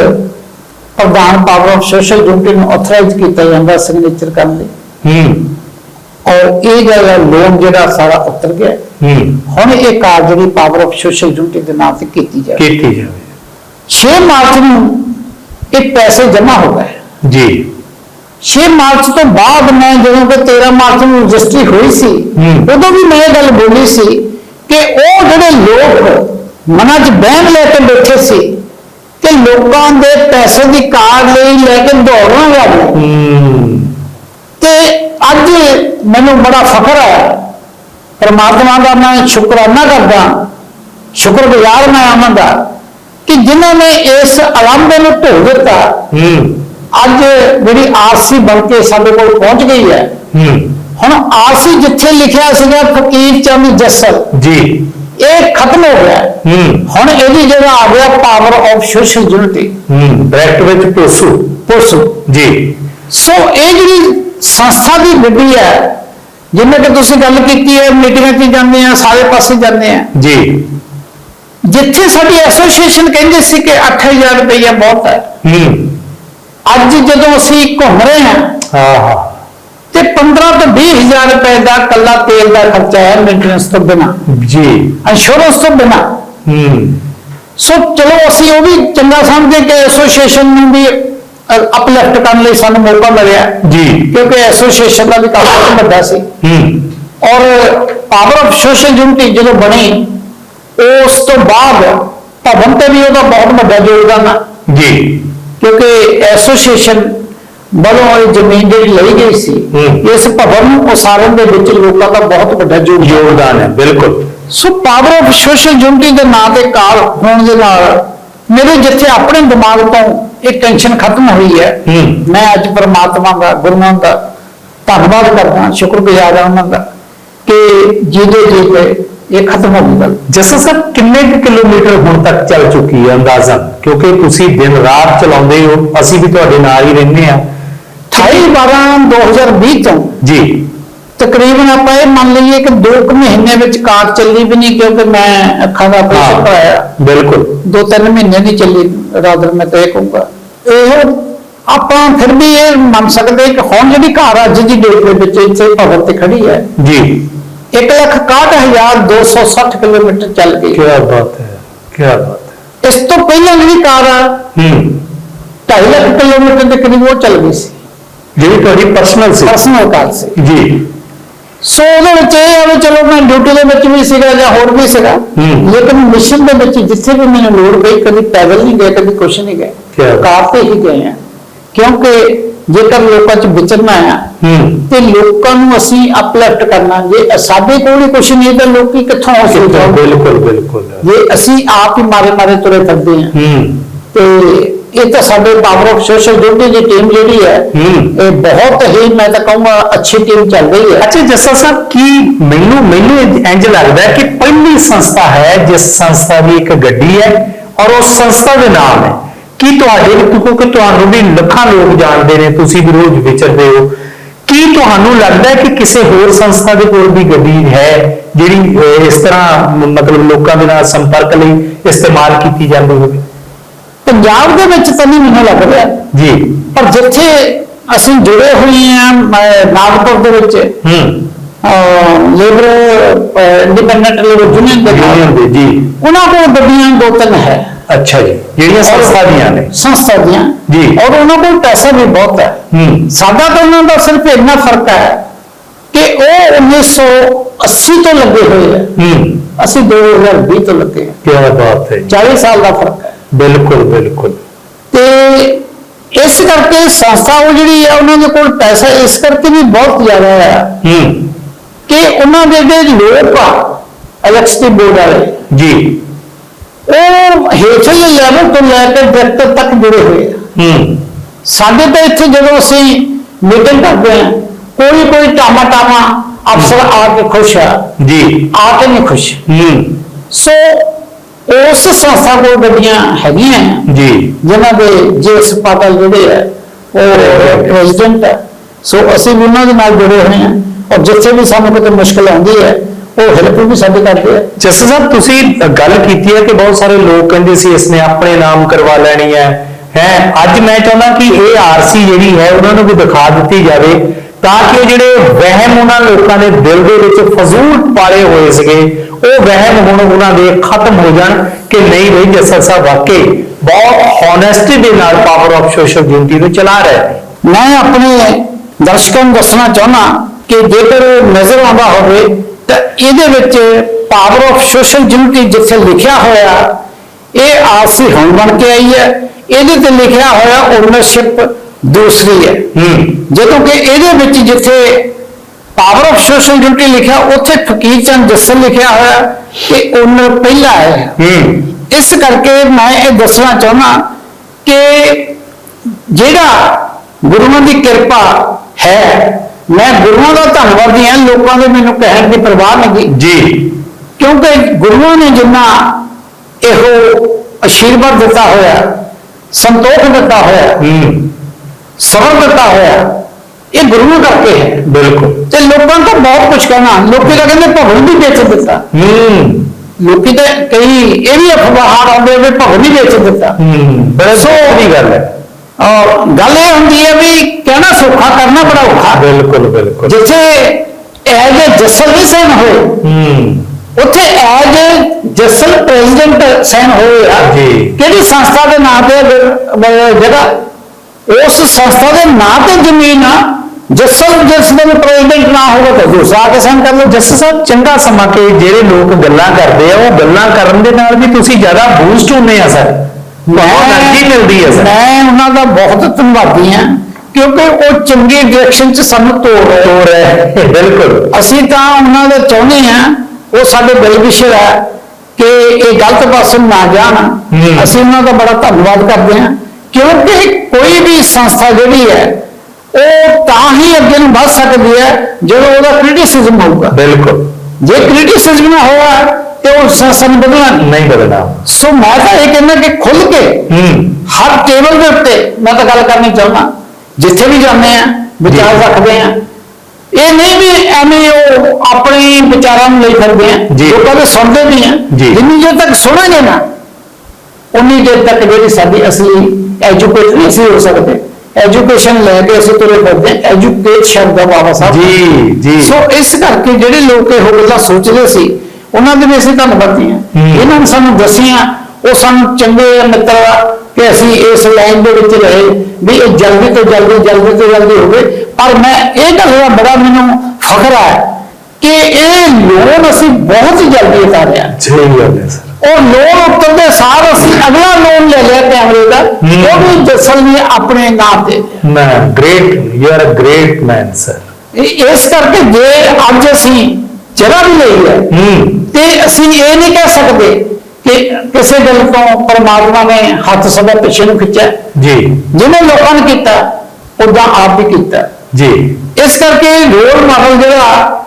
B: ਪ੍ਰਧਾਨ ਪਾਵਰ ਆਫ ਸੋਸ਼ਲ ਡਿਊਟੀ ਨੂੰ ਆਥੋਰਾਈਜ਼ ਕੀਤਾ ਜਾਂਦਾ ਸਿਗਨੇਚਰ ਕਰਨ ਲਈ।
A: ਹੂੰ।
B: ਔਰ ਇਹ ਜਿਹੜਾ ਲੋਨ ਜਿਹੜਾ ਸਾਰਾ ਉਤਰ ਗਿਆ
A: ਹੂੰ।
B: ਹੁਣ ਇਹ ਕਾਰ ਜਿਹੜੀ ਪਾਵਰ ਆਫ ਸੋਸ਼ਲ ਡਿਊਟੀ ਦੇ ਨਾਂ ਤੇ ਕੀਤੀ ਜਾਏ
A: ਕੀਤੀ ਜਾਵੇ।
B: 6 ਮਾਰਚ ਨੂੰ ਇਹ ਪੈਸੇ ਜਮ੍ਹਾਂ ਹੋ ਗਏ।
A: ਜੀ।
B: 6 ਮਾਰਚ ਤੋਂ ਬਾਅਦ ਮੈਂ ਜਦੋਂ ਕਿ 13 ਮਾਰਚ ਨੂੰ ਰਜਿਸਟਰੀ ਹੋਈ ਸੀ। ਉਦੋਂ ਵੀ ਮੈਂ ਇਹ ਗੱਲ ਬੋਲੀ ਸੀ ਕਿ ਉਹ ਜਿਹੜੇ ਲੋਕ ਮਨਾਂ 'ਚ ਬਹਿਮ ਲੈ ਕੇ ਬੈਠੇ ਸੀ ਕਿ ਲੋਕਾਂ ਦੇ ਪੈਸੇ ਦੀ ਕਾਰ ਲਈ ਲੈ ਕੇ ਦੌੜਨਾ ਲੱਗ
A: ਹੂੰ।
B: ਤੇ ਅੱਜ ਮੈਨੂੰ ਬੜਾ ਫਖਰ ਹੈ। ਪਰਮਾਤਮਾ ਦਾ ਮੈਂ ਸ਼ੁਕਰਾਨਾ ਕਰਦਾ ਸ਼ੁਕਰਗੁਜ਼ਾਰ ਮੈਂ ਉਹਨਾਂ ਦਾ ਕਿ ਜਿਨ੍ਹਾਂ ਨੇ ਇਸ ਅਲੰਬੇ ਨੂੰ ਢੋ ਦਿੱਤਾ ਅੱਜ ਜਿਹੜੀ ਆਰਸੀ ਬਣ ਕੇ ਸਾਡੇ ਕੋਲ ਪਹੁੰਚ ਗਈ ਹੈ। ਹੁਣ ਆਰਸੀ ਜਿੱਥੇ ਲਿਖਿਆ ਸੀਗਾ ਫਕੀਰ ਚੰਦ ਜੱਸਲ
A: ਜੀ।
B: ਇਹ ਖਤਮ ਹੋ ਗਿਆ। ਹੁਣ ਇਹਦੀ ਜਗ੍ਹਾ ਆ ਗਿਆ power of social unity
A: bracket ਵਿੱਚ ਪੋਸੂ।
B: ਪੁਰਸ਼
A: ਜੀ।
B: ਸੋ ਇਹ ਜਿਹੜੀ ਸੰਸਥਾ ਦੀ ਗੱਡੀ ਹੈ ਜਿਵੇਂ ਕਿ ਤੁਸੀਂ ਗੱਲ ਕੀਤੀ ਹੈ ਮੀਟਿੰਗਾਂ 'ਚ ਜਾਂਦੇ ਆ ਸਾਰੇ ਪਾਸੇ ਜਾਂਦੇ ਆ।
A: ਜੀ।
B: ਜਿੱਥੇ ਸਾਡੀ ਐਸੋਸੀਏਸ਼ਨ ਕਹਿੰਦੇ ਸੀ ਕਿ 8000 ਰੁਪਈਆ ਬਹੁਤ ਹੈ।
A: ਹੂੰ।
B: ਅੱਜ ਜਦੋਂ ਅਸੀਂ ਘੁੰਮ ਰਹੇ ਹਾਂ
A: ਹਾਂ ਹਾਂ।
B: ਤੇ 15 ਤੋਂ 20000 ਰੁਪਏ ਦਾ ਕੱਲਾ ਤੇਲ ਦਾ ਖਰਚਾ ਹੈ ਮੇਨਟੇਨੈਂਸ ਤੋਂ ਬਿਨਾ।
A: ਜੀ।
B: ਇੰਸ਼ੋਰੈਂਸ ਤੋਂ ਬਿਨਾ।
A: ਹੂੰ।
B: ਸੋ ਚਲੋ ਅਸੀਂ ਉਹ ਵੀ ਚੰਗਾ ਸਮਝਦੇ ਕਿ ਐਸੋਸੀਏਸ਼ਨ ਨੂੰ ਵੀ ਅਪਲਿਫਟ ਕਰਨ ਲਈ ਸਾਨੂੰ ਮੌਕਾ ਮਿਲਿਆ।
A: ਜੀ।
B: ਕਿਉਂਕਿ ਐਸੋਸੀਏਸ਼ਨ ਦਾ ਵੀ ਬਹੁਤ ਵੱਡਾ ਸੀ।
A: ਹੂੰ।
B: ਔਰ ਪਾਵਰ ਆਫ ਸੋਸ਼ਲ ਯੂਨਿਟੀ ਜਦੋਂ ਬਣੀ ਉਸ ਤੋਂ ਬਾਅਦ ਭਵਨ ਤੇ ਵੀ ਉਹਦਾ ਬਹੁਤ ਵੱਡਾ ਯੋਗਦਾਨ ਆ।
A: ਜੀ।
B: ਕਿਉਂਕਿ ਐਸੋਸੀਏਸ਼ਨ ਵੱਲੋਂ ਇਹ ਜ਼ਮੀਨ ਜਿਹੜੀ ਲਈ ਗਈ ਸੀ। ਇਸ ਭਵਨ ਨੂੰ ਉਸਾਰਨ ਦੇ ਵਿੱਚ ਲੋਕਾਂ ਦਾ ਬਹੁਤ ਵੱਡਾ ਯੋਗਦਾਨ
A: ਹੈ ਬਿਲਕੁਲ।
B: So power of social unity ਦੇ ਨਾਂ ਤੇ ਕਾਰ ਹੋਣ ਦੇ ਨਾਲ ਮੇਰੇ ਜਿੱਥੇ ਆਪਣੇ ਦਿਮਾਗ ਤੋਂ ਇਹ ਟੈਨਸ਼ਨ ਖਤਮ ਹੋਈ ਹੈ। ਮੈਂ ਅੱਜ ਪ੍ਰਮਾਤਮਾ ਦਾ ਗੁਰੂਆਂ ਦਾ ਧੰਨਵਾਦ ਕਰਦਾ ਸ਼ੁਕਰਗੁਜ਼ਾਰ ਹਾਂ ਉਹਨਾਂ ਦਾ ਕਿ ਜਿਹਦੇ ਜਿਹਦੇ ਇਹ ਖਤਮ ਹੋ ਗਈ ਗੱਲ।
A: ਜਸਾ ਸਰ ਕਿੰਨੇ ਕੁ ਕਿਲੋਮੀਟਰ ਹੁਣ ਤੱਕ ਚੱਲ ਚੁੱਕੀ ਹੈ ਅੰਦਾਜ਼ਨ ਕਿਉਂਕਿ ਤੁਸੀਂ ਦਿਨ ਰਾਤ ਚਲਾਉਂਦੇ ਹੋ ਅਸੀਂ ਵੀ ਤੁਹਾਡੇ ਨਾਲ ਹੀ ਰਹਿੰਦੇ ਆ
B: 28 12 2020 ਤੋਂ
A: ਜੀ।
B: ਤਕਰੀਬਨ ਆਪਾਂ ਇਹ ਮੰਨ ਲਈਏ ਕਿ 2 ਕੁ ਮਹੀਨੇ ਵਿੱਚ ਕਾਰ ਚੱਲੀ ਵੀ ਨਹੀਂ ਕਿਉਂਕਿ ਮੈਂ ਅੱਖਾਂ ਦਾ ਆਪਰੇਸ਼ਨ ਕਰਾਇਆ
A: ਬਿਲਕੁਲ।
B: ਦੋ ਤਿੰਨ ਮਹੀਨੇ ਨਹੀਂ ਚੱਲੀ ਰਾਦਰ ਮੈਂ ਤਾਂ ਕਹੂੰਗਾ ਇਹ ਆਪਾਂ ਫਿਰ ਵੀ ਇਹ ਮੰਨ ਸਕਦੇ ਕਿ ਹੁਣ ਜਿਹੜੀ ਕਾਰ ਅੱਜ ਦੀ ਡੇਟ ਦੇ ਵਿੱਚ ਇੱਥੇ ਭਵਨ ਤੇ ਖੜੀ ਹੈ।
A: ਜੀ।
B: 161260 ਕਿਲੋਮੀਟਰ ਚੱਲ ਗਈ।
A: ਕੀ ਬਾਤ ਹੈ ਕੀ ਬਾਤ
B: ਇਸ ਤੋਂ ਪਹਿਲਾਂ ਜਿਹੜੀ ਕਾਰ ਆ
A: ਹੈ। ਹੂੰ
B: 2.5 ਲੱਖ ਕਿਲੋਮੀਟਰ ਦੇ ਕਰੀਬ ਉਹ ਚੱਲ ਗਈ ਸੀ।
A: ਜਿਹੜੀ ਤੁਹਾਡੀ ਪਰਸਨਲ ਸੀ।
B: ਪਰਸਨਲ ਕਾਰ ਸੀ।
A: ਜੀ।
B: ਸੋ ਉਹਦੇ ਵਿੱਚ ਇਹ ਆ ਵੀ ਚਲੋ ਮੈਂ ਡਿਊਟੀ ਦੇ ਵਿੱਚ ਵੀ ਸੀਗਾ ਜਾਂ ਹੋਰ ਵੀ ਸੀਗਾ।
A: ਹੂੰ।
B: ਲੇਕਿਨ ਮਿਸ਼ਨ ਦੇ ਵਿੱਚ ਜਿੱਥੇ ਵੀ ਮੈਨੂੰ ਲੋੜ ਪਈ ਕਦੀ ਪੈਦਲ ਨਹੀਂ ਗਏ ਕਦੀ ਕੁਛ ਨਹੀਂ
A: ਬਾਤ।
B: ਕਾਰ ਤੇ ਹੀ ਗਏ ਆ। ਕਿਉਂਕਿ ਜੇਕਰ ਲੋਕਾਂ 'ਚ ਵਿਚਰਨਾ ਆ
A: ਹੂੰ।
B: ਤੇ ਲੋਕਾਂ ਨੂੰ ਅਸੀਂ ਅਪਲਿਫਟ ਕਰਨਾ। ਜੇ ਸਾਡੇ ਕੋਲ ਹੀ ਕੁਝ ਨਹੀਂ ਤਾਂ ਲੋਕੀ ਕਿੱਥੋਂ
A: ਬਿਲਕੁਲ
B: ਪਾਉਣਗੇ
A: ਬਿਲਕੁਲ ਬਿਲਕੁਲ।
B: ਜੇ ਅਸੀਂ ਆਪ ਹੀ ਮਾਰੇ ਮਾਰੇ ਤੁਰੇ ਫਿਰਦੇ ਹਾਂ
A: ਹੂੰ।
B: ਤੇ ਇਹ ਤਾਂ ਸਾਡੇ ਪਾਵਰ ਆਫ ਸੋਸ਼ਲ ਡਿਊਟੀ ਦੀ ਟੀਮ ਜਿਹੜੀ ਹੈ
A: ਹੂੰ।
B: ਇਹ ਬਹੁਤ ਹੀ ਮੈਂ ਤਾਂ ਕਹੂੰਗਾ ਅੱਛੀ ਟੀਮ ਚੱਲ ਰਹੀ ਹੈ।
A: ਅੱਛਾ ਜੱਸਾ ਸਾਹਿਬ ਕੀ ਮੈਨੂੰ ਮੈਨੂੰ ਇੰਜ- ਲੱਗਦਾ ਹੈ ਕਿ ਪਹਿਲੀ ਸੰਸਥਾ ਹੈ ਜਿਸ ਸੰਸਥਾ ਦੀ ਇੱਕ ਗੱਡੀ ਹੈ ਔਰ ਉਸ ਸੰਸਥਾ ਦੇ ਨਾਮ ਹੈ। ਕੀ ਤੁਹਾਡੇ ਕਿਉਂਕਿ ਤੁਹਾਨੂੰ ਵੀ ਲੱਖਾਂ ਲੋਕ ਜਾਣਦੇ ਨੇ ਤੁਸੀਂ ਵੀ ਰੋਜ਼ ਵਿਚਰਦੇ ਹੋ। ਕੀ ਤੁਹਾਨੂੰ ਲੱਗਦਾ ਹੈ ਕਿ ਕਿਸੇ ਹੋਰ ਸੰਸਥਾ ਦੇ ਕੋਲ ਵੀ ਗੱਡੀ ਹੈ ਜਿਹੜੀ ਇਸ ਤਰ੍ਹਾਂ ਮਤਲਬ ਲੋਕਾਂ ਦੇ ਨਾਲ ਸੰਪਰਕ ਲਈ ਇਸਤੇਮਾਲ ਕੀਤੀ ਜਾਂਦੀ ਹੋਵੇ?
B: ਪੰਜਾਬ ਦੇ ਵਿੱਚ ਤਾਂ ਨਹੀਂ ਮੈਨੂੰ ਲੱਗ ਰਿਹਾ।
A: ਜੀ।
B: ਪਰ ਜਿੱਥੇ ਅਸੀਂ ਜੁੜੇ ਹੋਏ ਹਾਂ ਨਾਗਪੁਰ ਦੇ ਵਿੱਚ
A: ਹੂੰ।
B: ਲੇਬਰ ਇੰਡੀਪੈਂਡੈਂਟ ਲੇਬਰ
A: ਯੂਨੀਅਨ ਦੇ ਜੀ।
B: ਉਹਨਾਂ ਕੋਲ ਗੱਡੀਆਂ ਦੋ ਤਿੰਨ ਹੈ।
A: ਅੱਛਾ ਜੀ ਜਿਹੜੀਆਂ ਸੰਸਥਾ ਦੀਆਂ ਨੇ।
B: ਸੰਸਥਾ ਦੀਆਂ।
A: ਜੀ।
B: ਔਰ ਉਹਨਾਂ ਕੋਲ ਪੈਸਾ ਵੀ ਬਹੁਤ ਹੈ।
A: ਹੂੰ।
B: ਸਾਡਾ ਤਾਂ ਉਹਨਾਂ ਦਾ ਸਿਰਫ ਇੰਨਾ ਫ਼ਰਕ ਹੈ ਕਿ ਉਹ 1980 ਤੋਂ ਲੱਗੇ ਹੋਏ ਹੈ।
A: ਹੂੰ।
B: ਅਸੀਂ 2020 ਤੋਂ ਲੱਗੇ ਹਾਂ।
A: ਕੀ ਬਾਤ ਹੈ ਜੀ।
B: 40 ਸਾਲ ਦਾ ਫ਼ਰਕ ਹੈ।
A: ਬਿਲਕੁਲ ਬਿਲਕੁਲ।
B: ਤੇ ਇਸ ਕਰਕੇ ਸੰਸਥਾ ਉਹ ਜਿਹੜੀ ਹੈ ਉਹਨਾਂ ਦੇ ਕੋਲ ਪੈਸਾ ਇਸ ਕਰਕੇ ਵੀ ਬਹੁਤ ਜ਼ਿਆਦਾ ਹੈ
A: ਹੂੰ।
B: ਕਿ ਉਹਨਾਂ ਦੇ ਜਿਹੜੇ ਲੋਕ ਆ ਇਲੈਕਟ੍ਰਿਸਿਟੀ ਬੋਰਡ ਵਾਲੇ।
A: ਜੀ।
B: ਉਹ ਹੇਠਲੇ ਲੈਵਲ ਤੋਂ ਲੈ ਕੇ ਡਾਇਰੈਕਟਰ ਤੱਕ ਜੁੜੇ ਹੋਏ ਆ।
A: ਹੂੰ।
B: ਸਾਡੇ ਤਾਂ ਇੱਥੇ ਜਦੋਂ ਅਸੀਂ ਮੀਟਿੰਗ ਕਰਦੇ ਹਾਂ ਕੋਈ ਕੋਈ ਟਾਮਾ ਟਾਮਾ ਅਫਸਰ ਆ ਕੇ ਖੁਸ਼ ਆ।
A: ਜੀ।
B: ਆ ਕੇ ਨਹੀਂ ਖੁਸ਼।
A: ਹੂੰ।
B: ਸੋ ਉਸ ਸੰਸਥਾ ਕੋਲ ਗੱਡੀਆਂ ਹੈਗੀਆਂ।
A: ਜੀ।
B: ਜਿਨ੍ਹਾਂ ਦੇ ਜੇਸ ਪਾਟਲ ਜਿਹੜੇ ਹੈ ਉਹ ਪ੍ਰੈਜ਼ੀਡੈਂਟ ਹੈ ਸੋ ਅਸੀਂ ਉਹਨਾਂ ਦੇ ਨਾਲ ਜੁੜੇ ਹੋਏ ਹਾਂ। ਔਰ ਜਿੱਥੇ ਵੀ ਸਾਨੂੰ ਕਿਤੇ ਮੁਸ਼ਕਲ ਆਉਂਦੀ ਹੈ ਉਹ ਹੈਲਪ ਵੀ ਸਾਡੀ ਕਰਦੇ ਆ।
A: ਜੱਸਾ ਸਾਹਿਬ ਤੁਸੀਂ ਗੱਲ ਕੀਤੀ ਹੈ ਕਿ ਬਹੁਤ ਸਾਰੇ ਲੋਕ ਕਹਿੰਦੇ ਸੀ ਇਸਨੇ ਆਪਣੇ ਨਾਮ ਕਰਵਾ ਲੈਣੀ ਹੈ। ਹੈ ਅੱਜ ਮੈਂ ਚਾਹੁੰਦਾ ਕਿ ਇਹ ਆਰਸੀ ਜਿਹੜੀ ਹੈ ਉਹਨਾਂ ਨੂੰ ਵੀ ਦਿਖਾ ਦਿੱਤੀ ਜਾਵੇ ਤਾਂ ਕਿ ਜਿਹੜੇ ਵਹਿਮ ਉਹਨਾਂ ਲੋਕਾਂ ਦੇ ਦਿਲ ਦੇ ਵਿੱਚ ਫਜ਼ੂਲ ਪਾਲੇ ਹੋਏ ਸੀਗੇ ਉਹ ਵਹਿਮ ਹੁਣ ਉਹਨਾਂ ਦੇ ਖਤਮ ਹੋ ਜਾਣ ਕਿ ਨਹੀਂ ਬਈ ਜੱਸਾ ਸਾਹਿਬ ਵਾਕਈ ਬਹੁਤ ਹੋਨੈਸਟੀ ਦੇ ਨਾਲ ਪਾਵਰ ਆਫ ਸੋਸ਼ਲ ਯੂਨਿਟੀ ਨੂੰ ਚਲਾ ਰਹੇ ਨੇ।
B: ਮੈਂ ਆਪਣੇ ਦਰਸ਼ਕਾਂ ਨੂੰ ਦੱਸਣਾ ਚਾਹੁੰਦਾ ਕਿ ਜੇਕਰ ਨਜ਼ਰ ਆਉਂਦਾ ਹੋਵੇ ਤਾਂ ਇਹਦੇ ਵਿੱਚ ਪਾਵਰ ਆਫ ਸੋਸ਼ਲ ਯੂਨਿਟੀ ਜਿੱਥੇ ਲਿਖਿਆ ਹੋਇਆ ਇਹ ਆਰਸੀ ਹੁਣ ਬਣ ਕੇ ਆਈ ਹੈ। ਇਹਦੇ ਤੇ ਲਿਖਿਆ ਹੋਇਆ ਓਨਰਸ਼ਿਪ ਦੂਸਰੀ ਹੈ। ਜਦੋਂ ਕਿ ਇਹਦੇ ਵਿੱਚ ਜਿੱਥੇ ਪਾਵਰ ਆਫ ਸੋਸ਼ਲ ਯੂਨਿਟੀ ਲਿਖਿਆ ਉੱਥੇ ਫਕੀਰ ਚੰਦ ਜੱਸਲ ਲਿਖਿਆ ਹੋਇਆ ਕਿ ਓਨਰ ਪਹਿਲਾ ਹੂੰ। ਇਸ ਕਰਕੇ ਮੈਂ ਇਹ ਦੱਸਣਾ ਚਾਹੁੰਦਾ ਕਿ ਜਿਹੜਾ ਗੁਰੂਆਂ ਦੀ ਕਿਰਪਾ ਹੈ ਮੈਂ ਗੁਰੂਆਂ ਦਾ ਧੰਨਵਾਦੀ ਹਾਂ ਲੋਕਾਂ ਦੇ ਮੈਨੂੰ ਕਹਿਣ ਦੀ ਪਰਵਾਹ ਨਹੀਂ
A: ਜੀ।
B: ਕਿਉਂਕਿ ਗੁਰੂਆਂ ਨੇ ਜਿੰਨਾ ਇਹੋ ਅਸ਼ੀਰਵਾਦ ਦਿੱਤਾ ਹੋਇਆ ਸੰਤੋਖ ਦਿੱਤਾ ਹੋਇਆ
A: ਹੂੰ।
B: ਸਬਰ ਦਿੱਤਾ ਹੋਇਆ ਇਹ ਗੁਰੂਆਂ ਕਰਕੇ ਹੈ।
A: ਬਿਲਕੁਲ।
B: ਤੇ ਲੋਕਾਂ ਦਾ ਬਹੁਤ ਕੁਝ ਕਹਿਣਾ ਲੋਕੀ ਤਾਂ ਕਹਿੰਦੇ ਭਵਨ ਵੀ ਵੇਚ ਦਿੱਤਾ।
A: ਹੂੰ।
B: ਲੋਕੀ ਤਾਂ ਕਈ ਇਹ ਵੀ ਅਫਵਾਹ ਆਉਂਦੇ ਵੀ ਭਵਨ ਹੀ ਵੇਚ ਦਿੱਤਾ।
A: ਹੂੰ। ਬੜਾ ਸੋਚ ਦੀ ਗੱਲ ਹੈ।
B: ਔਰ ਗੱਲ ਇਹ ਹੁੰਦੀ ਹੈ ਵੀ ਕਹਿਣਾ ਸੌਖਾ ਕਰਨਾ ਬੜਾ ਔਖਾ।
A: ਬਿਲਕੁਲ ਬਿਲਕੁਲ।
B: ਜਿੱਥੇ ਐਜ ਜਸਲ ਨਹੀਂ ਸੈਨ ਹੋਏ
A: ਹੂੰ।
B: ਉੱਥੇ ਐਜ ਜਸਲ ਪ੍ਰੈਜ਼ੀਡੈਂਟ ਸੈਨ ਹੋਏ ਆ
A: ਜੀ।
B: ਕਿਹੜੀ ਸੰਸਥਾ ਦੇ ਨਾਂ ਤੇ ਜਗ੍ਹਾ ਉਸ ਸੰਸਥਾ ਦੇ ਨਾਂ ਤੇ ਜ਼ਮੀਨ ਆ ਜਸਲ ਜਿਸ ਦਿਨ ਪ੍ਰੈਜ਼ੀਡੈਂਟ ਨਾ ਹੋਵੇ ਤਾਂ ਦੂਸਰਾ ਆ ਕੇ ਸੈਨ ਕਰ ਲਓ।
A: ਜਸ ਸਾਹਿਬ ਚੰਗਾ ਸਮਾਂ ਕਿ ਜਿਹੜੇ ਲੋਕ ਗੱਲਾਂ ਕਰਦੇ ਆ ਉਹ ਗੱਲਾਂ ਕਰਨ ਦੇ ਨਾਲ ਵੀ ਤੁਸੀਂ ਜ਼ਿਆਦਾ ਬੂਸਟ ਹੁੰਦੇ ਆ ਸਰ। ਬਹੁਤ ਐਨਰਜੀ ਮਿਲਦੀ ਹੈ
B: ਮੈਂ ਉਹਨਾਂ ਦਾ ਬਹੁਤ ਧੰਨਵਾਦੀ ਹਾਂ ਕਿਉਂਕਿ ਉਹ ਚੰਗੇ ਡਾਇਰੈਕਸ਼ਨ 'ਚ ਸਾਨੂੰ ਤੋੜ ਤੋੜ
A: ਹੈ ਬਿਲਕੁਲ।
B: ਅਸੀਂ ਤਾਂ ਉਹਨਾਂ ਦੇ ਚਾਹੁੰਦੇ ਆ ਉਹ ਸਾਡੇ ਬਲਵਿਸ਼ਰ ਹੈ ਕਿ ਇਹ ਗਲਤ ਪਾਸੇ ਨਾ ਜਾਣ। ਅਸੀਂ ਉਹਨਾਂ ਦਾ ਬੜਾ ਧੰਨਵਾਦ ਕਰਦੇ ਹਾਂ ਕਿਉਂਕਿ ਕੋਈ ਵੀ ਸੰਸਥਾ ਜਿਹੜੀ ਹੈ ਉਹ ਤਾਂ ਹੀ ਅੱਗੇ ਨੂੰ ਵਧ ਸਕਦੀ ਹੈ ਜਦੋਂ ਉਹਦਾ ਕ੍ਰਿਟਿਸਿਜ਼ਮ ਹੋਊਗਾ।
A: ਬਿਲਕੁਲ।
B: ਜੇ ਕ੍ਰਿਟਿਸਿਜ਼ਮ ਨਾ ਹੋਵੇ ਤੇ ਉਹ ਸੰਸਥਾ ਨੂੰ ਬਦਲਣਾ ਨਹੀਂ
A: ਬਦਲਣਾ
B: ਸੋ ਮੈਂ ਤਾਂ ਇਹ ਕਹਿੰਦਾ ਕਿ ਖੁੱਲ ਕੇ
A: ਹੂੰ।
B: ਹਰ ਟੇਬਲ ਦੇ ਉੱਤੇ ਮੈਂ ਤਾਂ ਗੱਲ ਕਰਨੀ ਚਾਹੁੰਦਾ ਜਿੱਥੇ ਵੀ ਜਾਂਦੇ ਆ ਵਿਚਾਰ
A: ਜੀ।
B: ਰੱਖਦੇ ਆ। ਇਹ ਨਹੀਂ ਵੀ ਐਵੇਂ ਉਹ ਆਪਣੇ ਵਿਚਾਰਾਂ ਨੂੰ ਲਈ ਫਿਰਦੇ ਆ
A: ਜੀ।
B: ਲੋਕਾਂ ਦੇ ਸੁਣਦੇ ਵੀ ਆ।
A: ਜੀ।
B: ਜਿੰਨੀ ਦੇਰ ਤੱਕ ਸੁਣਾਂਗੇ ਨਾ ਉਨੀ ਦੇਰ ਤੱਕ ਜਿਹੜੀ ਸਾਡੀ ਅਸਲੀ ਐਜੂਕੇਸ਼ਨ ਨਹੀਂ ਸੀ ਹੋ ਸਕਦੇ। ਐਜੂਕੇਸ਼ਨ ਲੈ ਕੇ ਅਸੀਂ ਤੁਰੇ ਫਿਰਦੇ ਆ ਐਜੂਕੇਟ ਸ਼ਬਦ ਦਾ ਬਾਬਾ ਸਾਹਿਬ।
A: ਜੀ ਜੀ।
B: ਸੋ ਇਸ ਕਰਕੇ ਜਿਹੜੇ ਲੋਕ ਇਹ ਗੱਲਾਂ ਸੋਚਦੇ ਸੀ ਉਹਨਾਂ ਦੇ ਵੀ ਅਸੀਂ ਹਾਂ
A: ਹੂੰ।
B: ਇਹਨਾਂ ਨੇ ਸਾਨੂੰ ਦੱਸੀਆਂ ਉਹ ਸਾਨੂੰ ਚੰਗੇ ਮਿੱਤਰ ਆ ਕਿ ਅਸੀਂ ਇਸ ਲਾਈਨ ਦੇ ਵਿੱਚ ਰਹੇ ਵੀ ਇਹ ਜਲਦੀ ਤੋਂ ਜਲਦੀ ਜਲਦੀ ਤੋਂ ਜਲਦੀ ਹੋਵੇ ਪਰ ਮੈਂ ਇਹ ਗੱਲ ਦਾ ਬੜਾ ਮੈਨੂੰ ਫਖਰ ਹੈ ਕਿ ਇਹ ਲੋਨ ਅਸੀਂ ਬਹੁਤ ਜਲਦੀ ਉਤਾਰਿਆ
A: ਸਹੀ ਗੱਲ ਹੈ ਸਰ
B: ਉਹ ਲੋਨ ਉਤਰਦੇ ਸਾਰ ਅਸੀਂ ਅਗਲਾ ਲੋਨ ਲੈ ਲਿਆ ਕੈਮਰੇ ਦਾ। ਉਹ ਵੀ ਜਸਲ ਨੇ ਆਪਣੇ ਨਾਮ ਤੇ।
A: ਮੈਂ great you are a great man sir
B: ਇਸ ਕਰਕੇ ਜੇ ਅੱਜ ਅਸੀਂ ਜਗ੍ਹਾ ਵੀ ਲਈ ਹੈ। ਤੇ ਅਸੀਂ ਇਹ ਨਹੀਂ ਕਹਿ ਸਕਦੇ ਕਿ ਕਿਸੇ ਗੱਲ ਤੋਂ ਪਰਮਾਤਮਾ ਨੇ ਹੱਥ ਸਦਾ ਪਿੱਛੇ ਨੂੰ ਖਿੱਚਿਆ।
A: ਜੀ।
B: ਜਿਵੇਂ ਲੋਕਾਂ ਨੇ ਕੀਤਾ ਉਦਾਂ ਆਪ ਵੀ ਕੀਤਾ।
A: ਜੀ।
B: ਇਸ ਕਰਕੇ ਰੋਲ ਮਾਡਲ ਜਿਹੜਾ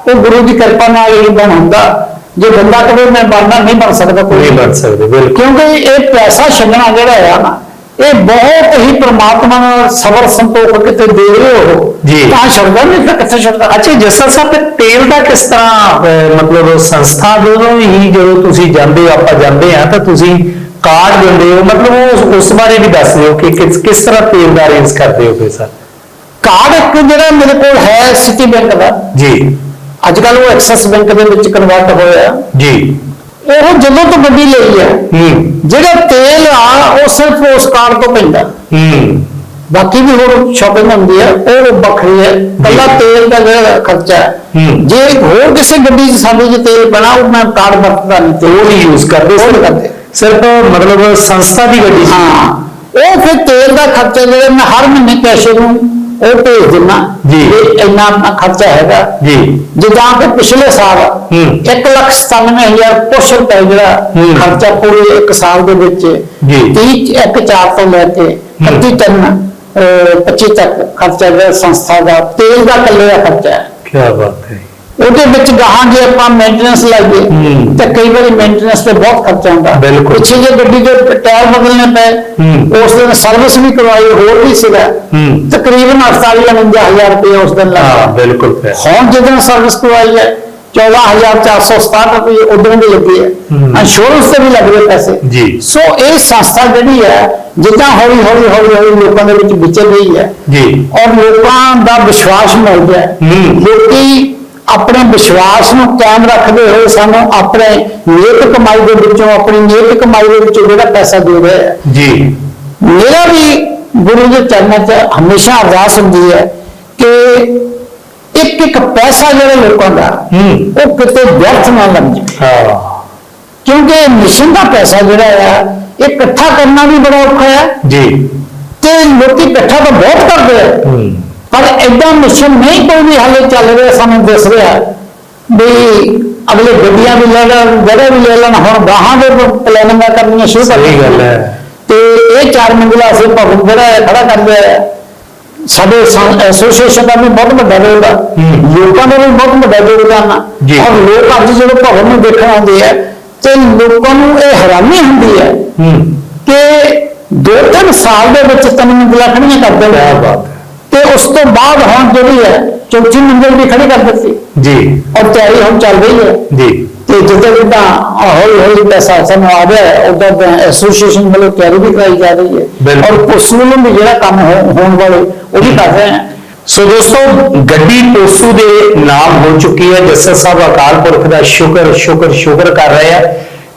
B: ਉਹ ਗੁਰੂ ਦੀ ਕਿਰਪਾ ਨਾਲ ਹੀ ਬਣ ਹੁੰਦਾ। ਜੇ ਬੰਦਾ ਕਦੇ ਮੈਂ ਬਣਨਾ ਨਹੀਂ ਬਣ ਸਕਦਾ ਕੋਈ
A: ਨਹੀਂ ਬਣ ਸਕਦੇ ਬਿਲਕੁਲ।
B: ਕਿਉਂਕਿ ਇਹ ਪੈਸਾ ਛੱਡਣਾ ਜਿਹੜਾ ਹੈ ਨਾ ਇਹ ਬਹੁਤ ਹੀ ਪ੍ਰਮਾਤਮਾ ਨਾਲ ਸਬਰ ਸੰਤੋਖ ਕਿਤੇ ਦੇ ਰਹੇ ਹੋ
A: ਜੀ।
B: ਤਾਂ ਛੱਡਦਾ ਨਹੀਂ ਫਿਰ ਕਿੱਥੇ ਛੱਡਦਾ?
A: ਅੱਛਾ ਜਸਲ ਸਾਹਿਬ ਤੇ ਤੇਲ ਦਾ ਕਿਸ ਤਰ੍ਹਾਂ ਮਤਲਬ ਸੰਸਥਾ ਜਦੋਂ ਹੀ ਜਦੋਂ ਤੁਸੀਂ ਜਾਂਦੇ ਆਪਾਂ ਜਾਂਦੇ ਆ ਤਾਂ ਤੁਸੀਂ ਕਾਰਡ ਦਿੰਦੇ ਹੋ ਮਤਲਬ ਉਸ ਬਾਰੇ ਵੀ ਦੱਸ ਦਿਓ ਕਿ ਕਿਸ ਕਿਸ ਤਰ੍ਹਾਂ ਤੇਲ ਦਾ ਅਰੇਂਜ ਕਰਦੇ ਹੋ ਫਿਰ ਸਰ?
B: ਕਾਰਡ ਇੱਕ ਜਿਹੜਾ ਮੇਰੇ ਕੋਲ ਹੈ ਸਿਟੀ ਬੈਂਕ ਦਾ।
A: ਜੀ।
B: ਅੱਜ ਕੱਲ ਉਹ ਐਕਸਿਸ ਬੈਂਕ ਦੇ ਵਿੱਚ ਕਨਵਰਟ ਹੋਇਆ।
A: ਜੀ।
B: ਉਹ ਜਦੋਂ ਤੋਂ ਗੱਡੀ ਲਈ ਹੈ
A: ਹੂੰ।
B: ਜਿਹੜਾ ਤੇਲ ਆ ਉਹ ਸਿਰਫ ਉਸ ਕਾਰਡ ਤੋਂ ਪੈਂਦਾ।
A: ਹੂੰ।
B: ਬਾਕੀ ਵੀ ਹੋਰ ਸ਼ਾਪਿੰਗ ਹੁੰਦੀ ਹੈ ਉਹ ਵੱਖਰੀ ਹੈ। ਕੱਲਾ ਤੇਲ ਦਾ ਜਿਹੜਾ ਖਰਚਾ ਹੈ। ਜੇ ਹੋਰ ਕਿਸੇ ਗੱਡੀ 'ਚ ਸਾਡੇ 'ਚ ਤੇਲ ਬਣਾ ਉਹ ਮੈਂ ਕਾਰਡ ਵਰਤਦਾ ਨਹੀਂ। ਤੇ
A: ਉਹ ਨਹੀਂ ਯੂਜ਼ ਕਰਦੇ
B: ਨਹੀਂ ਕਰਦੇ।
A: ਸਿਰਫ ਮਤਲਬ ਸੰਸਥਾ ਦੀ ਗੱਡੀ
B: ਹਾਂ। ਉਹ ਫਿਰ ਤੇਲ ਦਾ ਖਰਚਾ ਜਿਹੜਾ ਮੈਂ ਹਰ ਮਹੀਨੇ ਕੈਸ਼ੇ ਨੂੰ ਉਹ ਭੇਜ ਦਿੰਦਾ
A: ਜੀ।
B: ਵੀ ਇੰਨਾ ਆਪਣਾ ਖਰਚਾ ਹੈਗਾ
A: ਜੀ
B: ਜਿੱਦਾਂ ਕਿ ਪਿਛਲੇ ਸਾਲ
A: ਹੂੰ।
B: 197000 ਕੁਛ ਰੁਪਏ ਜਿਹੜਾ। ਖਰਚਾ ਪੂਰੇ ਇੱਕ ਸਾਲ ਦੇ ਵਿੱਚ
A: ਜੀ।
B: 30 ਇੱਕ ਚਾਰ ਤੋਂ ਲੈ ਕੇ 31 ਟਨ ਅਹ, 25 ਤੱਕ ਖਰਚਾ ਜਿਹੜਾ ਸੰਸਥਾ ਦਾ ਤੇਲ ਦਾ ਇਕੱਲੇ ਦਾ ਖਰਚਾ ਹੈ
A: ਕੀ ਬਾਤ ਹੈ
B: ਉਹਦੇ ਵਿੱਚ ਗਾਹਾਂ ਜੇ ਆਪਾਂ ਮੇਨਟੇਨੈਂਸ ਲਾਈਏ। ਤਾਂ ਕਈ ਵਾਰੀ ਮੇਨਟੇਨੈਂਸ ਤੇ ਬਹੁਤ ਖਰਚਾ ਹੁੰਦਾ। ਪਿੱਛੇ ਜੇ ਗੱਡੀ ਦੇ ਟਾਇਰ ਬਦਲਨੇ ਪਏ। ਉਸ ਦਿਨ ਸਰਵਿਸ ਵੀ ਕਰਵਾਈ ਹੋਰ ਵੀ ਸੀਗਾ। ਤਕਰੀਬਨ 48 ਹਜ਼ਾਰ ਰੁਪਏ ਉਸ ਦਿਨ
A: ਹਾਂ
B: ਲੱਗਾ
A: ਬਿਲਕੁਲ
B: ਹੁਣ ਜਦੋਂ ਸਰਵਿਸ ਕਰਵਾਈ ਹੈ 14467 ਰੁਪਏ ਉਦੋਂ ਵੀ ਲੱਗੀ ਹੂੰ। ਇੰਸ਼ੋਰੈਂਸ ਤੇ ਵੀ ਲੱਗਦੇ ਪੈਸੇ
A: ਜੀ।
B: ਸੋ ਇਹ ਸੰਸਥਾ ਜਿਹੜੀ ਹੈ ਜਿੱਦਾਂ ਹੌਲੀ ਹੌਲੀ ਹੌਲੀ ਹੌਲੀ ਲੋਕਾਂ ਦੇ ਵਿੱਚ ਵਿਚਰ ਰਹੀ ਹੈ
A: ਜੀ
B: ਔਰ ਲੋਕਾਂ ਦਾ ਵਿਸ਼ਵਾਸ ਮਿਲ ਗਿਆ। ਲੋਕੀ ਆਪਣੇ ਵਿਸ਼ਵਾਸ ਨੂੰ ਕਾਇਮ ਰੱਖਦੇ ਹੋਏ ਸਾਨੂੰ ਆਪਣੇ ਨੇਕ ਕਮਾਈ ਦੇ ਵਿੱਚੋਂ ਆਪਣੀ ਨੇਕ ਕਮਾਈ ਦੇ ਵਿੱਚੋਂ ਜਿਹੜਾ ਪੈਸਾ ਦੇ ਰਹੇ ਹੈ
A: ਜੀ।
B: ਮੇਰਾ ਵੀ ਗੁਰੂ ਦੇ ਚਰਨਾਂ 'ਚ ਹਮੇਸ਼ਾ ਅਰਦਾਸ ਹੁੰਦੀ ਹੈ ਕਿ ਇੱਕ ਇੱਕ ਪੈਸਾ ਜਿਹੜਾ ਲੋਕਾਂ ਦਾ। ਉਹ ਕਿਤੇ ਵਿਅਰਥ ਨਾ ਲੱਗ ਜਾਵੇ।
A: ਹਾਂ।
B: ਕਿਉਂਕਿ ਮਿਸ਼ਨ ਦਾ ਪੈਸਾ ਜਿਹੜਾ ਆ ਇਹ ਇਕੱਠਾ ਕਰਨਾ ਵੀ ਬੜਾ ਔਖਾ ਹੈ
A: ਜੀ।
B: ਤੇ ਲੋਕੀ ਇਕੱਠਾ ਤਾਂ ਬਹੁਤ ਕਰਦੇ ਆ।
A: ਹੂੰ।
B: ਪਰ ਐਡਾ ਮਿਸ਼ਨ ਨਹੀਂ ਕੋਈ ਵੀ ਹਾਲੇ ਚੱਲ ਰਿਹਾ ਸਾਨੂੰ ਦਿਸ ਰਿਹਾ ਵੀ ਅਗਲੇ ਗੱਡੀਆਂ ਵੀ ਲੈ ਲੈਣ ਜਗ੍ਹਾ ਵੀ ਲੈ ਲੈਣ ਹੁਣ ਗਾਹਾਂ ਦੇ ਪਲੈਨਿੰਗਾਂ ਕਰਨੀਆਂ ਸ਼ੁਰੂ ਕਰ
A: ਸਹੀ ਗੱਲ ਹੈ।
B: ਤੇ ਇਹ ਚਾਰ ਮੰਜ਼ਿਲਾ ਅਸੀਂ ਭਵਨ ਜਿਹੜਾ ਹੈ ਖੜਾ ਕਰ ਲਿਆ ਹੈ ਸਾਡੇ ਐਸੋਸੀਏਸ਼ਨ ਦਾ ਵੀ ਬਹੁਤ ਵੱਡਾ ਰੋਲ ਆ। ਲੋਕਾਂ ਦਾ ਵੀ ਬਹੁਤ ਵੱਡਾ ਯੋਗਦਾਨ ਆ। ਔਰ ਲੋਕ ਅੱਜ ਜਦੋਂ ਭਵਨ ਨੂੰ ਦੇਖਣ ਆਉਂਦੇ ਆ ਤੇ ਲੋਕਾਂ ਨੂੰ ਇਹ ਹੈਰਾਨੀ ਹੁੰਦੀ ਹੈ ਕਿ ਦੋ ਤਿੰਨ ਸਾਲ ਦੇ ਵਿੱਚ ਤਿੰਨ ਮੰਜ਼ਿਲਾ ਖੜੀਆਂ ਕਰ ਦਿੰਦੇ
A: ਕਿਆ ਬਾਤ।
B: ਤੇ ਉਸ ਤੋਂ ਬਾਅਦ ਹੁਣ ਜਿਹੜੀ ਹੈ ਚੌਥੀ ਮੰਜ਼ਿਲ ਵੀ ਖੜੀ ਕਰ ਦਿੱਤੀ
A: ਜੀ।
B: ਔਰ ਤਿਆਰੀ ਹੁਣ ਚੱਲ ਰਹੀ ਹੈ।
A: ਜੀ।
B: ਤੇ ਜਿੱਦਾਂ ਜਿੱਦਾਂ ਹੌਲੀ ਹੌਲੀ ਪੈਸਾ ਸਾਨੂੰ ਆ ਰਿਹਾ ਹੈ ਉਦੋਂ ਐਸੋਸੀਏਸ਼ਨ ਵੱਲੋਂ ਤਿਆਰੀ ਵੀ ਕਰਾਈ ਜਾ ਰਹੀ ਹੈ। ਔਰ ਉਸ ਵੱਲੋਂ ਵੀ ਜਿਹੜਾ ਕੰਮ ਹੋਣ ਵਾਲੇ ਉਹ ਵੀ ਕਰ ਰਹੇ ਹਨ
A: ਸੋ ਦੋਸਤੋ ਗੱਡੀ ਪੋਸੂ ਦੇ ਨਾਮ ਹੋ ਚੁੱਕੀ ਹੈ। ਜੱਸਰ ਸਾਹਿਬ ਅਕਾਲ ਪੁਰਖ ਦਾ ਸ਼ੁਕਰ ਸ਼ੁਕਰ ਸ਼ੁਕਰ ਕਰ ਰਹੇ ਆ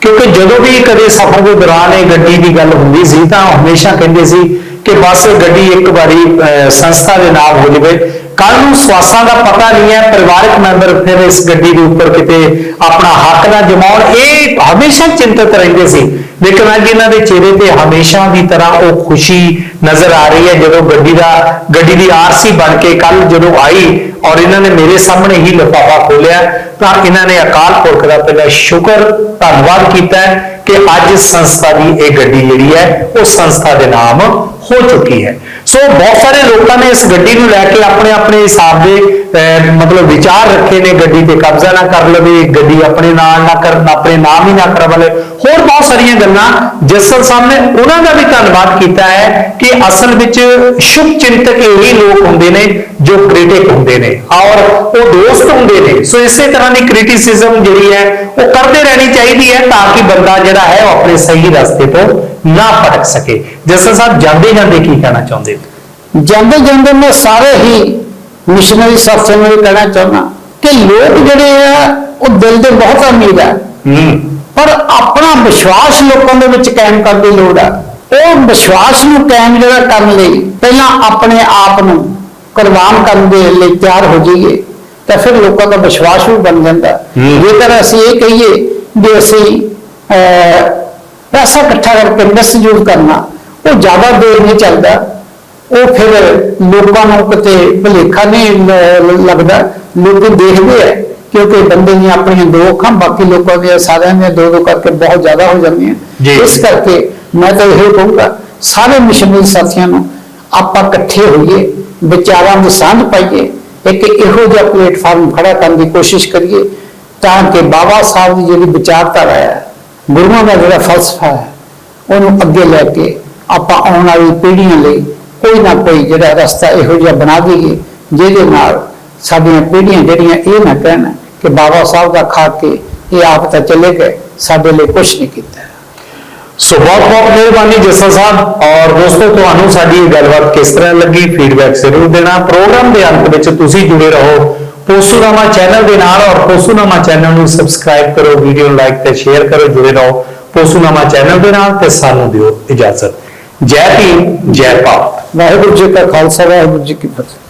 A: ਕਿਉਂਕਿ ਜਦੋਂ ਵੀ ਕਦੇ ਸਫ਼ਰ ਦੇ ਦੌਰਾਨ ਇਹ ਗੱਡੀ ਦੀ ਗੱਲ ਹੁੰਦੀ ਸੀ ਤਾਂ ਹਮੇਸ਼ਾ ਕਹਿੰਦੇ ਸੀ ਕਿ ਬਸ ਗੱਡੀ ਇੱਕ ਵਾਰੀ ਅਹ, ਸੰਸਥਾ ਦੇ ਨਾਮ ਹੋ ਜਾਵੇ। ਕੱਲ ਨੂੰ ਸਵਾਸਾਂ ਦਾ ਪਤਾ ਨਹੀਂ ਹੈ, ਪਰਿਵਾਰਕ ਮੈਂਬਰ ਫਿਰ ਇਸ ਗੱਡੀ ਦੇ ਉੱਪਰ ਕਿਤੇ ਆਪਣਾ ਹੱਕ ਨਾ ਜਮਾਉਣ, ਇਹ ਹਮੇਸ਼ਾ ਚਿੰਤਤ ਰਹਿੰਦੇ ਸੀ। ਲੇਕਿਨ ਅੱਜ ਇਹਨਾਂ ਦੇ ਚਿਹਰੇ ਤੇ ਹਮੇਸ਼ਾ ਦੀ ਤਰ੍ਹਾਂ ਉਹ ਖੁਸ਼ੀ ਨਜ਼ਰ ਆ ਰਹੀ ਹੈ, ਜਦੋਂ ਗੱਡੀ ਦਾ, ਗੱਡੀ ਦੀ ਆਰਸੀ ਬਣ ਕੇ ਕੱਲ ਜਦੋਂ ਆਈ ਔਰ ਇਹਨਾਂ ਨੇ ਮੇਰੇ ਸਾਹਮਣੇ ਹੀ ਲਿਫਾਫਾ ਖੋਲਿਆ ਤਾਂ ਇਹਨਾਂ ਨੇ ਅਕਾਲ ਪੁਰਖ ਦਾ ਪਹਿਲਾਂ ਸ਼ੁਕਰ ਧੰਨਵਾਦ ਕੀਤਾ ਕਿ ਅੱਜ ਸੰਸਥਾ ਦੀ ਇਹ ਗੱਡੀ ਜਿਹੜੀ ਹੈ, ਉਹ ਸੰਸਥਾ ਦੇ ਨਾਮ ਹੋ ਚੁੱਕੀ ਹੈ। ਸੋ ਬਹੁਤ ਸਾਰੇ ਲੋਕਾਂ ਨੇ ਇਸ ਗੱਡੀ ਨੂੰ ਲੈ ਕੇ ਆਪਣੇ ਆਪਣੇ ਹਿਸਾਬ ਦੇ ਅਹ, ਮਤਲਬ ਵਿਚਾਰ ਰੱਖੇ ਨੇ ਗੱਡੀ ਤੇ ਕਬਜ਼ਾ ਨਾ ਕਰ ਲਵੇ ਗੱਡੀ ਆਪਣੇ ਨਾਲ ਨਾ ਕਰਨ ਆਪਣੇ ਨਾਮ ਹੀ ਨਾ ਕਰਵਾ ਲਵੇ। ਹੋਰ ਬਹੁਤ ਸਾਰੀਆਂ ਗੱਲਾਂ ਜਸਲ ਸਾਹਿਬ ਨੇ ਉਹਨਾਂ ਦਾ ਵੀ ਧੰਨਵਾਦ ਕੀਤਾ ਹੈ ਕਿ ਅਸਲ ਵਿੱਚ ਸ਼ੁਭ ਚਿੰਤਕ ਇਹੀ ਲੋਕ ਹੁੰਦੇ ਨੇ ਜੋ ਕ੍ਰਿਟਿਕ ਹੁੰਦੇ ਨੇ ਔਰ ਉਹ ਦੋਸਤ ਹੁੰਦੇ ਨੇ। ਸੋ ਇਸੇ ਤਰ੍ਹਾਂ ਦੀ ਕ੍ਰਿਟਿਸਿਜ਼ਮ ਜਿਹੜੀ ਹੈ ਉਹ ਕਰਦੇ ਰਹਿਣੀ ਚਾਹੀਦੀ ਹੈ ਤਾਂ ਕਿ ਬੰਦਾ ਜਿਹੜਾ ਹੈ ਉਹ ਆਪਣੇ ਸਹੀ ਰਸਤੇ ਤੋਂ ਨਾ ਭਟਕ ਸਕੇ। ਜਸਲ ਸਾਹਿਬ ਜਾਂਦੇ ਜਾਂਦੇ ਕੀ ਕਹਿਣਾ ਚਾਹੁੰਦੇ
B: ਜਾਂਦੇ ਜਾਂਦੇ ਮੈਂ ਸਾਰੇ ਹੀ ਮਿਸ਼ਨਰੀ ਸਾਥੀਆਂ ਨੂੰ ਕਹਿਣਾ ਚਾਹੁੰਦਾ ਕਿ ਲੋਕ ਜਿਹੜੇ ਆ ਉਹ ਦਿਲ ਦੇ ਬਹੁਤ ਅਮੀਰ ਆ।
A: ਹੂੰ।
B: ਪਰ ਆਪਣਾ ਵਿਸ਼ਵਾਸ ਲੋਕਾਂ ਦੇ ਵਿੱਚ ਕਾਇਮ ਕਰਨ ਦੀ ਲੋੜ ਆ। ਉਹ ਵਿਸ਼ਵਾਸ ਨੂੰ ਕਾਇਮ ਜਿਹੜਾ ਕਰਨ ਲਈ ਪਹਿਲਾਂ ਆਪਣੇ ਆਪ ਨੂੰ ਕੁਰਬਾਨ ਕਰਨ ਦੇ ਲਈ ਤਿਆਰ ਹੋ ਜਾਈਏ ਤਾਂ ਫਿਰ ਲੋਕਾਂ ਦਾ ਵਿਸ਼ਵਾਸ ਵੀ ਬਣ ਜਾਂਦਾ।
A: ਹੂੰ।
B: ਜੇਕਰ ਅਸੀਂ ਇਹ ਕਹੀਏ ਵੀ ਅਸੀਂ ਅਹ, ਪੈਸਾ ਇਕੱਠਾ ਕਰਕੇ ਮਿਸਯੂਜ਼ ਕਰਨਾ ਉਹ ਜ਼ਿਆਦਾ ਦੇਰ ਨਹੀਂ ਚੱਲਦਾ। ਉਹ ਫਿਰ ਲੋਕਾਂ ਨੂੰ ਕਿਤੇ ਭੁਲੇਖਾ ਨਹੀਂ ਲੱਗਦਾ। ਲੋਕ ਦੇਖਦੇ ਆ। ਕਿਉਂਕਿ ਬੰਦੇ ਦੀਆਂ ਆਪਣੀਆਂ ਦੋ ਅੱਖਾਂ ਬਾਕੀ ਲੋਕਾਂ ਦੀਆਂ ਸਾਰਿਆਂ ਦੀਆਂ ਦੋ ਦੋ ਕਰਕੇ ਬਹੁਤ ਜ਼ਿਆਦਾ ਹੋ ਜਾਂਦੀਆਂ। ਇਸ ਕਰਕੇ ਮੈਂ ਤਾਂ ਇਹ ਕਹੂੰਗਾ ਸਾਰੇ ਮਿਸ਼ਨਰੀ ਸਾਥੀਆਂ ਨੂੰ ਆਪਾਂ ਇਕੱਠੇ ਹੋਈਏ ਵਿਚਾਰਾਂ ਦੀ ਸਾਂਝ ਪਾਈਏ ਇੱਕ ਇਹੋ ਜਿਹਾ ਪਲੇਟਫਾਰਮ ਖੜਾ ਕਰਨ ਦੀ ਕੋਸ਼ਿਸ਼ ਕਰੀਏ ਤਾਂ ਕਿ ਬਾਬਾ ਸਾਹਿਬ ਦੀ ਜਿਹੜੀ ਵਿਚਾਰਧਾਰਾ ਹੈ ਗੁਰੂਆਂ ਦਾ ਜਿਹੜਾ ਫਲਸਫਾ ਹੈ ਉਹਨੂੰ ਅੱਗੇ ਲੈ ਕੇ ਆਪਾਂ ਆਉਣ ਵਾਲੀ ਪੀੜ੍ਹੀਆਂ ਲਈ ਕੋਈ ਨਾ ਕੋਈ ਜਿਹੜਾ ਰਸਤਾ ਇਹੋ ਜਿਹਾ ਬਣਾ ਦਈਏ ਜਿਹਦੇ ਨਾਲ ਸਾਡੀਆਂ ਪੀੜ੍ਹੀਆਂ ਜਿਹੜੀਆਂ ਇਹ ਨਾ ਕਹਿਣ ਕਿ ਬਾਬਾ ਸਾਹਿਬ ਦਾ ਖਾ ਕੇ ਇਹ ਆਪ ਤਾਂ ਚਲੇ ਗਏ ਸਾਡੇ ਲਈ ਕੁਝ ਨਹੀਂ ਕੀਤਾ।
A: ਸੋ ਬਹੁਤ ਬਹੁਤ ਮਿਹਰਬਾਨੀ ਜੱਸਾ ਸਾਹਿਬ ਔਰ ਦੋਸਤੋ ਤੁਹਾਨੂੰ ਸਾਡੀ ਇਹ ਗੱਲਬਾਤ ਕਿਸ ਤਰ੍ਹਾਂ ਲੱਗੀ ਫੀਡਬੈਕ ਜ਼ਰੂਰ ਦੇਣਾ। ਪ੍ਰੋਗਰਾਮ ਦੇ ਅੰਤ ਵਿੱਚ ਤੁਸੀਂ ਜੁੜੇ ਰਹੋ। ਪੋਸੂਨਾਮਾ ਚੈਨਲ ਦੇ ਨਾਲ ਔਰ ਪੋਸੂਨਾਮਾ ਚੈਨਲ ਨੂੰ ਸਬਸਕ੍ਰਾਈਬ ਕਰੋ ਵੀਡੀਓ ਨੂੰ ਲਾਈਕ ਤੇ ਸ਼ੇਅਰ ਕਰੋ ਜੁੜੇ ਰਹੋ। ਪੋਸੂਨਾਮਾ ਚੈਨਲ ਦੇ ਨਾਲ ਤੇ ਸਾਨੂੰ ਦਿਓ ਇਜਾਜ਼ਤ। ਜੈ ਭੀਮ ਜੈ ਭਾਰਤ।
B: ਵਾਹਿਗੁਰੂ ਜੀ ਕਾ ਖਾਲਸਾ ਵਾਹਿਗੁਰੂ ਜੀ ਕੀ ਫਤਿਹ।